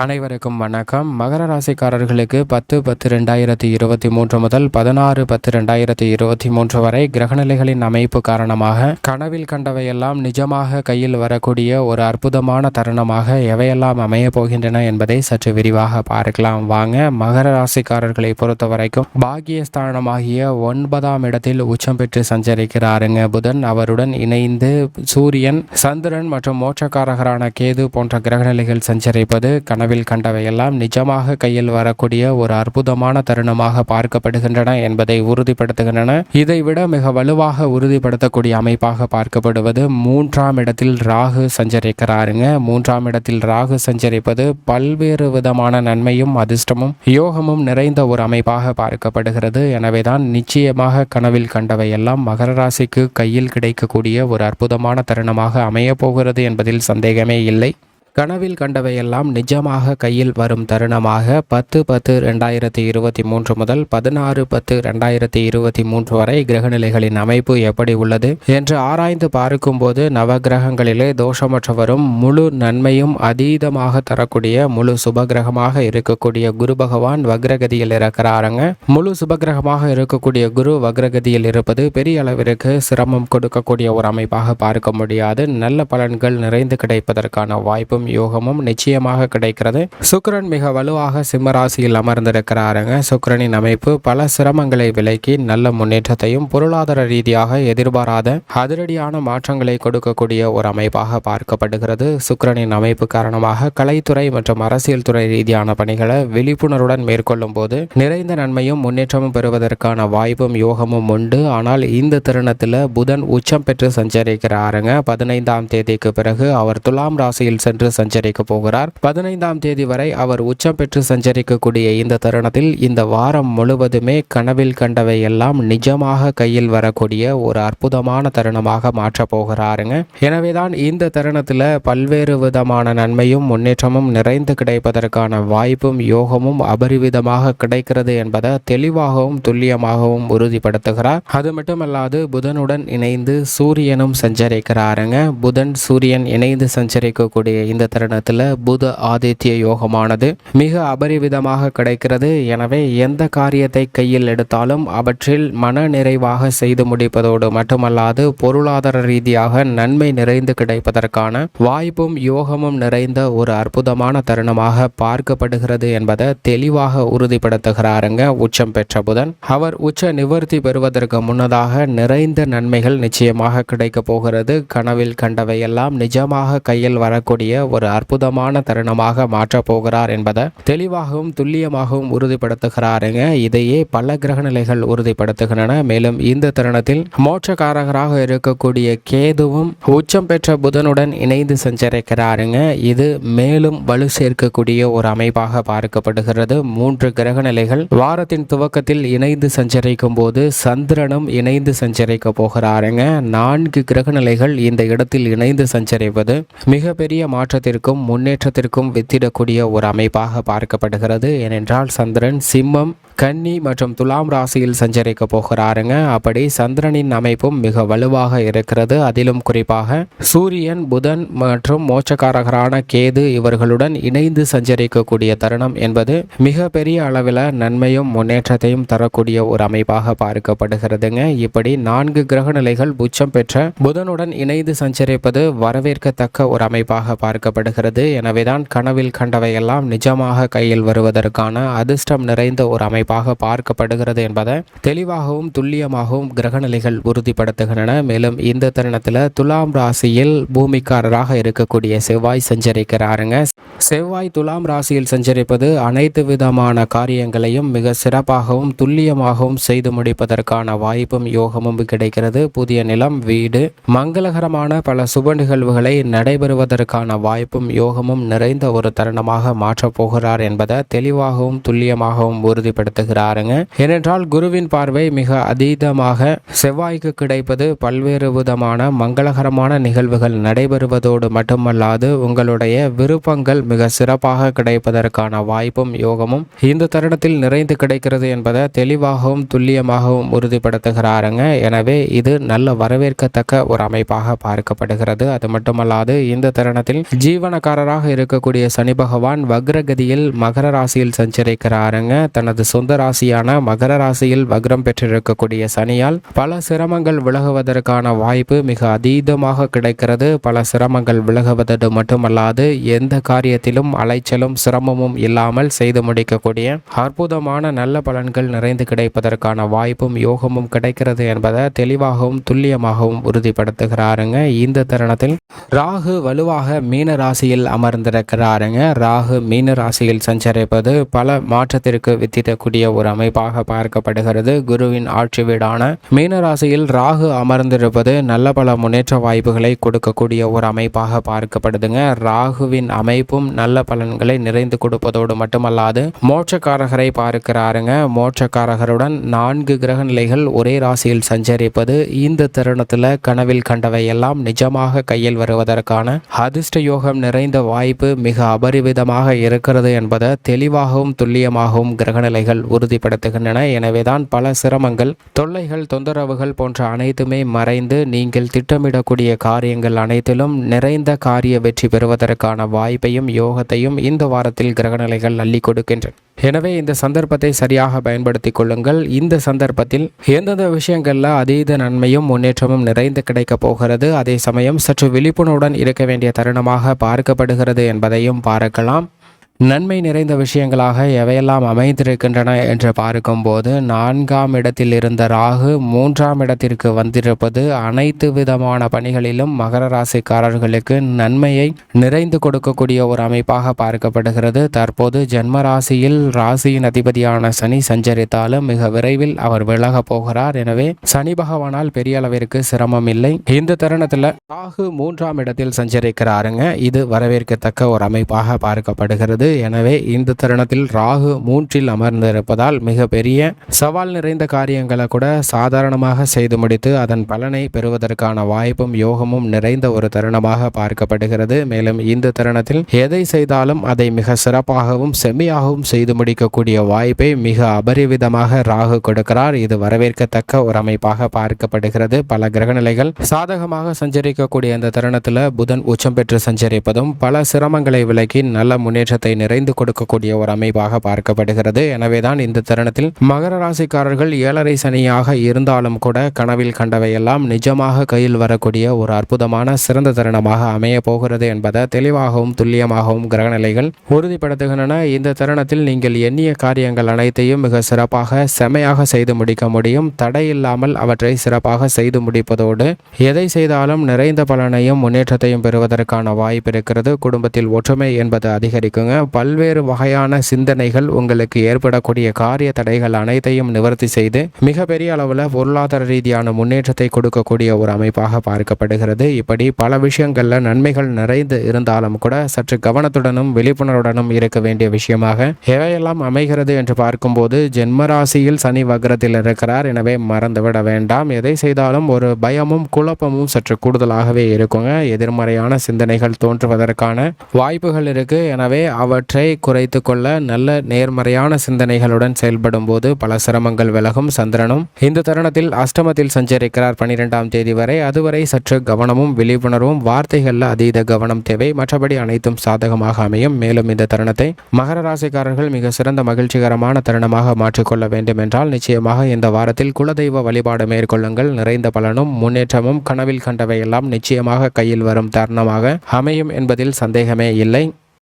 அனைவருக்கும் வணக்கம். மகர ராசிக்காரர்களுக்கு பத்து பத்து ரெண்டாயிரத்தி இருபத்தி மூன்று முதல் பதினாறு பத்து ரெண்டாயிரத்தி இருபத்தி மூன்று வரை கிரகநிலைகளின் அமைப்பு காரணமாக கனவில் கண்டவையெல்லாம் நிஜமாக கையில் வரக்கூடிய ஒரு அற்புதமான தருணமாக எவையெல்லாம் அமைய போகின்றன என்பதை சற்று விரிவாக பார்க்கலாம். வாங்க மகர ராசிக்காரர்களை பொறுத்த வரைக்கும் பாகியஸ்தானமாகிய ஒன்பதாம் இடத்தில் உச்சம் பெற்று சஞ்சரிக்கிறாருங்க. புதன் அவருடன் இணைந்து சூரியன் சந்திரன் மற்றும் மோட்சக்காரகரான கேது போன்ற கிரகநிலைகள் சஞ்சரிப்பது கனவில் கண்டவையெல்லாம் நிஜமாக கையில் வரக்கூடிய ஒரு அற்புதமான தருணமாக பார்க்கப்படுகின்றன என்பதை உறுதிப்படுத்துகின்றன. இதைவிட மிக வலுவாக உறுதிப்படுத்தக்கூடிய அமைப்பாக பார்க்கப்படுவது மூன்றாம் இடத்தில் ராகு சஞ்சரிக்கிறாருங்க. மூன்றாம் இடத்தில் ராகு சஞ்சரிப்பது பல்வேறு விதமான நன்மையும் அதிர்ஷ்டமும் யோகமும் நிறைந்த ஒரு அமைப்பாக பார்க்கப்படுகிறது. எனவேதான் நிச்சயமாக கனவில் கண்டவையெல்லாம் மகர ராசிக்கு கையில் கிடைக்கக்கூடிய ஒரு அற்புதமான தருணமாக அமையப் போகிறது என்பதில் சந்தேகமே இல்லை. கனவில் கண்டவையெல்லாம் நிஜமாக கையில் வரும் தருணமாக பத்து பத்து ரெண்டாயிரத்தி இருபத்தி மூன்று முதல் பதினாறு பத்து ரெண்டாயிரத்தி இருபத்தி மூன்று வரை கிரகநிலைகளின் அமைப்பு எப்படி உள்ளது என்று ஆராய்ந்து பார்க்கும்போது நவகிரகங்களிலே தோஷமற்றவரும் முழு நன்மையும் அதீதமாக தரக்கூடிய முழு சுபகிரகமாக இருக்கக்கூடிய குரு பகவான் வக்ரகதியில் இருக்கிறாருங்க. முழு சுபகிரகமாக இருக்கக்கூடிய குரு வக்ரகதியில் இருப்பது பெரிய அளவிற்கு சிரமம் கொடுக்கக்கூடிய ஒரு அமைப்பாக பார்க்க முடியாது. நல்ல பலன்கள் நிறைந்து கிடைப்பதற்கான வாய்ப்பும் யோகமும் நிச்சயமாக கிடைக்கிறது. சுக்கரன் மிக வலுவாக சிம்மராசியில் அமர்ந்திருக்கிறாருங்க. சுக்கிரனின் அமைப்பு பல சிரமங்களை விலக்கி நல்ல முன்னேற்றத்தையும் பொருளாதார ரீதியாக எதிர்பாராத அதிரடியான மாற்றங்களை கொடுக்கக்கூடிய ஒரு அமைப்பாக பார்க்கப்படுகிறது. சுக்கரனின் அமைப்பு காரணமாக கலைத்துறை மற்றும் அரசியல் துறை ரீதியான பணிகளை விழிப்புணர்வுடன் மேற்கொள்ளும் போது நிறைந்த நன்மையும் முன்னேற்றமும் பெறுவதற்கான வாய்ப்பும் யோகமும் உண்டு. ஆனால் இந்த தருணத்தில் புதன் உச்சம் பெற்று சஞ்சரிக்கிறாருங்க. பதினைந்தாம் தேதிக்கு பிறகு அவர் துலாம் ராசியில் சென்று சஞ்சரிக்க போகிறார். பதினைந்தாம் தேதி வரை அவர் உச்சம் பெற்று சஞ்சரிக்கக்கூடிய இந்த தருணத்தில் இந்த வாரம் முழுவதுமே கனவில் கண்டவை எல்லாம் நிஜமாக கையில் வரக்கூடிய ஒரு அற்புதமான தருணமாக மாற்றப் போகிறாருங்க. எனவேதான் இந்த தருணத்தில் பல்வேறு விதமான நன்மையும் முன்னேற்றமும் நிறைந்து கிடைப்பதற்கான வாய்ப்பும் யோகமும் அபரிவிதமாக கிடைக்கிறது என்பதை தெளிவாகவும் துல்லியமாகவும் உறுதிப்படுத்துகிறார். அது மட்டுமல்லாது புதனுடன் இணைந்து சூரியனும் சஞ்சரிக்கிறாருங்க. புதன் சூரியன் இணைந்து சஞ்சரிக்கக்கூடிய இந்த தருணத்தில் புத ஆதித்ய யோகமானது மிக அபரிவிதமாக கிடைக்கிறது. எனவே எந்த காரியத்தை கையில் எடுத்தாலும் அவற்றில் மன நிறைவாக செய்து முடிப்பதோடு மட்டுமல்லாது பொருளாதார ரீதியாக நன்மை நிறைந்து கிடைப்பதற்கான வாய்ப்பும் யோகமும் நிறைந்த ஒரு அற்புதமான தருணமாக பார்க்கப்படுகிறது என்பதை தெளிவாக உறுதிப்படுத்துகிறாருங்க உச்சம் பெற்ற புதன். அவர் உச்ச நிவர்த்தி பெறுவதற்கு முன்னதாக நிறைந்த நன்மைகள் நிச்சயமாக கிடைக்க போகிறது. கனவில் கண்டவையெல்லாம் நிஜமாக கையில் வரக்கூடிய ஒரு அற்புதமான தருணமாக மாற்றப் போகிறார் என்பதை தெளிவாகவும் துல்லியமாகவும் உறுதிப்படுத்துகிறாருங்க. இதையே பல கிரகநிலைகள் உறுதிப்படுத்துகின்றன. மேலும் இந்த தருணத்தில் மோட்சக்காரகராக இருக்கக்கூடிய கேதுவும் உச்சம் பெற்ற புதனுடன் இணைந்து சஞ்சரிக்கிறாருங்க. இது மேலும் வலு சேர்க்கக்கூடிய ஒரு அமைப்பாக பார்க்கப்படுகிறது. மூன்று கிரகநிலைகள் வாரத்தின் துவக்கத்தில் இணைந்து சஞ்சரிக்கும் போது சந்திரனும் இணைந்து சஞ்சரிக்க போகிறாருங்க. நான்கு கிரகநிலைகள் இந்த இடத்தில் இணைந்து சஞ்சரிப்பது மிகப்பெரிய மாற்றத்தை முன்னேற்றத்திற்கும் வித்திடக்கூடிய ஒரு அமைப்பாக பார்க்கப்படுகிறது. ஏனென்றால் சந்திரன் சிம்மம் கன்னி மற்றும் துலாம் ராசியில் சஞ்சரிக்க போகிறாருங்க. அப்படி சந்திரனின் அமைப்பும் மிக வலுவாக இருக்கிறது. அதிலும் குறிப்பாக சூரியன் புதன் மற்றும் மோட்சக்காரகரான கேது இவர்களுடன் இணைந்து சஞ்சரிக்கக்கூடிய தருணம் என்பது மிக பெரிய அளவில் நன்மையும் முன்னேற்றத்தையும் தரக்கூடிய ஒரு அமைப்பாக பார்க்கப்படுகிறதுங்க. இப்படி நான்கு கிரக நிலைகள் உச்சம் பெற்ற புதனுடன் இணைந்து சஞ்சரிப்பது வரவேற்கத்தக்க ஒரு அமைப்பாக பார்க்க பார்க்கப்படுகிறது எனவேதான் கனவில் கண்டவையெல்லாம் நிஜமாக கையில் வருவதற்கான அதிர்ஷ்டம் நிறைந்த ஒரு அமைப்பாக பார்க்கப்படுகிறது என்பதை தெளிவாகவும் துல்லியமாகவும் கிரகநிலைகள் உறுதிப்படுத்துகின்றன. மேலும் இந்த தருணத்தில் துலாம் ராசியில் பூமிக்காரராக இருக்கக்கூடிய செவ்வாய் சஞ்சரிக்கிறாருங்க. செவ்வாய் துலாம் ராசியில் சஞ்சரிப்பது அனைத்து விதமான காரியங்களையும் மிக சிறப்பாகவும் துல்லியமாகவும் செய்து முடிப்பதற்கான வாய்ப்பும் யோகமும் கிடைக்கிறது. புதிய நிலம் வீடு மங்களகரமான பல சுப நிகழ்வுகளை நடைபெறுவதற்கான வாய்ப்பும் யோகமும் நிறைந்த ஒரு தருணமாக மாற்றப் போகிறார் என்பதை தெளிவாகவும் துல்லியமாகவும் உறுதிப்படுத்துகிறாருங்க. ஏனென்றால் குருவின் பார்வை மிக அதீதமாக செவ்வாய்க்கு கிடைப்பது பல்வேறு விதமான மங்களகரமான நிகழ்வுகள் நடைபெறுவதோடு மட்டுமல்லாது உங்களுடைய விருப்பங்கள் மிக சிறப்பாக கிடைப்பதற்கான வாய்ப்பும் யோகமும் இந்த தருணத்தில் நிறைந்து கிடைக்கிறது என்பதை தெளிவாகவும் துல்லியமாகவும் உறுதிப்படுத்துகிறாருங்க. எனவே இது நல்ல வரவேற்கத்தக்க ஒரு அமைப்பாக பார்க்கப்படுகிறது. அது மட்டுமல்லாது இந்த தருணத்தில் ஜீவனக்காரராக இருக்கக்கூடிய சனி பகவான் வக்ரகதியில் மகர ராசியில் சஞ்சரிக்கிறாருங்க. தனது சொந்த ராசியான மகர ராசியில் வக்ரம் பெற்றிருக்கக்கூடிய சனியால் பல சிரமங்கள் விலகுவதற்கான வாய்ப்பு மிக அதீதமாக கிடைக்கிறது. பல சிரமங்கள் விலகுவதோடு மட்டுமல்லாது எந்த காரியத்தை காரியத்திலும் அலைச்சலும் சிரமமும் இல்லாமல் செய்து முடிக்கக்கூடிய அற்புதமான நல்ல பலன்கள் நிறைந்து கிடைப்பதற்கான வாய்ப்பும் யோகமும் கிடைக்கிறது என்பதை தெளிவாகவும் துல்லியமாகவும் உறுதிப்படுத்துகிறாருங்க. இந்த தருணத்தில் ராகு வலுவாக மீன ராசியில் அமர்ந்திருக்கிறாருங்க. ராகு மீன ராசியில் சஞ்சரிப்பது பல மாற்றத்திற்கு வித்திடக்கூடிய ஒரு அமைப்பாக பார்க்கப்படுகிறது. குருவின் ஆட்சி வீடான மீன ராசியில் ராகு அமர்ந்திருப்பது நல்ல பல முன்னேற்ற வாய்ப்புகளை கொடுக்கக்கூடிய ஒரு அமைப்பாக பார்க்கப்படுதுங்க. ராகுவின் அமைப்பும் நல்ல பலன்களை நிறைந்து கொடுப்பதோடு மட்டுமல்லாது மோட்சக்காரகரை பார்க்கிறாருங்க. மோட்சக்காரகருடன் நான்கு கிரக நிலைகள் ஒரே ராசியில் சஞ்சரிப்பது இந்த தருணத்தில் கனவில் கண்டவை எல்லாம் நிஜமாக கையில் வருவதற்கான அதிர்ஷ்ட யோகம் நிறைந்த வாய்ப்பு மிக அபரிவிதமாக இருக்கிறது என்பதை தெளிவாகவும் துல்லியமாகவும் கிரகநிலைகள் உறுதிப்படுத்துகின்றன. எனவேதான் பல சிரமங்கள் தொல்லைகள் தொந்தரவுகள் போன்ற அனைத்துமே மறைந்து நீங்கள் திட்டமிடக்கூடிய காரியங்கள் அனைத்திலும் நிறைந்த காரிய வெற்றி பெறுவதற்கான வாய்ப்பையும் யோகத்தையும் இந்த வாரத்தில் கிரகநிலைகள் அள்ளி கொடுக்கின்றன. எனவே இந்த சந்தர்ப்பத்தை சரியாக பயன்படுத்திக் கொள்ளுங்கள். இந்த சந்தர்ப்பத்தில் எந்தெந்த விஷயங்களில் அதீத நன்மையும் முன்னேற்றமும் நிறைந்து கிடைக்கப் போகிறது அதே சமயம் சற்று விழிப்புணர்வுடன் இருக்க வேண்டிய தருணமாக பார்க்கப்படுகிறது என்பதையும் பார்க்கலாம். நன்மை நிறைந்த விஷயங்களாக எவையெல்லாம் அமைந்திருக்கின்றன என்று பார்க்கும்போது நான்காம் இடத்தில் இருந்த ராகு மூன்றாம் இடத்திற்கு வந்திருப்பது அனைத்து விதமான பணிகளிலும் மகர ராசிக்காரர்களுக்கு நன்மையை நிறைந்து கொடுக்கக்கூடிய ஒரு அமைப்பாக பார்க்கப்படுகிறது. தற்போது ஜென்ம ராசியில் ராசியின் அதிபதியான சனி சஞ்சரித்தாலும் மிக விரைவில் அவர் விலக போகிறார். எனவே சனி பகவானால் பெரிய அளவிற்கு சிரமம் இல்லை. இந்த தருணத்தில் ராகு மூன்றாம் இடத்தில் சஞ்சரிக்கிறாருங்க. இது வரவேற்கத்தக்க ஒரு அமைப்பாக பார்க்கப்படுகிறது. எனவே இந்த தருணத்தில் ராகு மூன்றில் அமர்ந்திருப்பதால் மிகப்பெரிய சவால் நிறைந்த காரியங்களை கூட சாதாரணமாக செய்து முடித்து அதன் பலனை பெறுவதற்கான வாய்ப்பும் யோகமும் நிறைந்த ஒரு தருணமாக பார்க்கப்படுகிறது. மேலும் இந்த தருணத்தில் எதை செய்தாலும் அதை மிக சிறப்பாகவும் செம்மையாகவும் செய்து முடிக்கக்கூடிய வாய்ப்பை மிக அபரிவிதமாக ராகு கொடுக்கிறார். இது வரவேற்கத்தக்க ஒரு அமைப்பாக பார்க்கப்படுகிறது. பல கிரகநிலைகள் சாதகமாக சஞ்சரிக்கக்கூடிய இந்த தருணத்தில் புதன் உச்சம் பெற்று சஞ்சரிப்பதும் பல சிரமங்களை விலக்கி நல்ல முன்னேற்றத்தை நிறைந்து கொடுக்கக்கூடிய ஒரு அமைப்பாக பார்க்கப்படுகிறது. எனவேதான் இந்த தருணத்தில் மகர ராசிக்காரர்கள் ஏழரை சனியாக இருந்தாலும் கூட கனவில் கண்டவையெல்லாம் நிஜமாக கையில் வரக்கூடிய ஒரு அற்புதமான சிறந்த தருணமாக அமைய போகிறது என்பதை தெளிவாகவும் துல்லியமாகவும் கிரகநிலைகள் உறுதிப்படுத்துகின்றன. இந்த தருணத்தில் நீங்கள் எண்ணிய காரியங்கள் அனைத்தையும் மிக சிறப்பாக செமையாக செய்து முடிக்க முடியும். தடையில்லாமல் அவற்றை சிறப்பாக செய்து முடிப்பதோடு எதை செய்தாலும் நிறைந்த பலனையும் முன்னேற்றத்தையும் பெறுவதற்கான வாய்ப்பு இருக்கிறது. குடும்பத்தில் ஒற்றுமை என்பது அதிகரிக்குங்க. பல்வேறு வகையான சிந்தனைகள் உங்களுக்கு ஏற்படக்கூடிய காரிய தடைகள் அனைத்தையும் நிவர்த்தி செய்து மிகப்பெரிய அளவில் பொருளாதார ரீதியான முன்னேற்றத்தை கொடுக்கக்கூடிய ஒரு அமைப்பாக பார்க்கப்படுகிறது. இப்படி பல விஷயங்களில் நன்மைகள் நிறைந்து இருந்தாலும் கூட சற்று கவனத்துடனும் விழிப்புணர்வுடனும் இருக்க வேண்டிய விஷயமாக எவையெல்லாம் அமைகிறது என்று பார்க்கும்போது ஜென்மராசியில் சனி வக்ரத்தில் இருக்கிறார். எனவே மறந்துவிட வேண்டாம். எதை செய்தாலும் ஒரு பயமும் குழப்பமும் சற்று கூடுதலாகவே இருக்குங்க. எதிர்மறையான சிந்தனைகள் தோன்றுவதற்கான வாய்ப்புகள் இருக்கு. எனவே அவற்றை குறைத்து கொள்ள நல்ல நேர்மறையான சிந்தனைகளுடன் செயல்படும் போது பல சிரமங்கள் விலகும் சந்திரனும். இந்த தருணத்தில் அஷ்டமத்தில் சஞ்சரிக்கிறார் பனிரெண்டாம் தேதி வரை. அதுவரை சற்று கவனமும் விழிப்புணர்வும் வார்த்தைகளில் அதீத கவனம் தேவை. மற்றபடி அனைத்தும் சாதகமாக அமையும். மேலும் இந்த தருணத்தை மகர ராசிக்காரர்கள் மிக சிறந்த மகிழ்ச்சிகரமான தருணமாக மாற்றிக்கொள்ள வேண்டும் என்றால் நிச்சயமாக இந்த வாரத்தில் குலதெய்வ வழிபாடு மேற்கொள்ளுங்கள். நிறைந்த பலனும் முன்னேற்றமும் கனவில் கண்டவையெல்லாம் நிச்சயமாக கையில் வரும் தருணமாக அமையும் என்பதில் சந்தேகமே இல்லை.